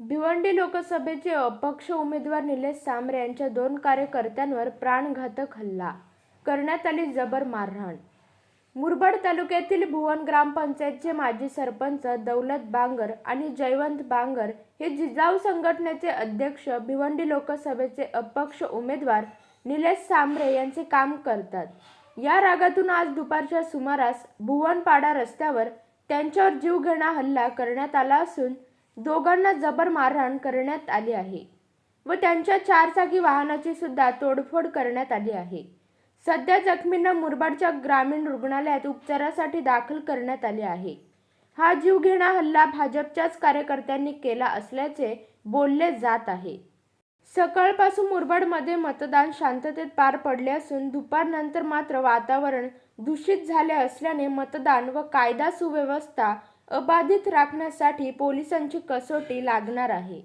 भिवंडी लोकसभेचे अपक्ष उमेदवार निलेश सांबरे यांच्या दोन कार्यकर्त्यांवर प्राणघातक हल्ला करण्यात आली जबर मारहाण. मुरबाड तालुक्यातील भुवन ग्रामपंचायतचे माजी सरपंच दौलत बांगर आणि जयवंत बांगर हे जिजाऊ संघटनेचे अध्यक्ष भिवंडी लोकसभेचे अपक्ष उमेदवार निलेश सांबरे यांचे काम करतात. या रागातून आज दुपारच्या सुमारास भुवनपाडा रस्त्यावर त्यांच्यावर जीवघेणा हल्ला करण्यात आला असून दोघांना जबर मारहाण करण्यात आली आहे व त्यांच्या चारचाकी वाहनाची सुद्धा तोडफोड करण्यात आली आहे. सध्या जखमींना मुरबाडच्या ग्रामीण रुग्णालयात उपचारासाठी दाखल करण्यात आले आहे. हा जीवघेणा हल्ला भाजपच्याच कार्यकर्त्यांनी केला असल्याचे बोलले जात आहे. सकाळपासून मुरबाडमध्ये मतदान शांततेत पार पडले असून दुपारनंतर मात्र वातावरण दूषित झाले असल्याने मतदान व कायदा सुव्यवस्था अबाधित राखण्यासाठी पोलिसांची कसोटी लागणार आहे.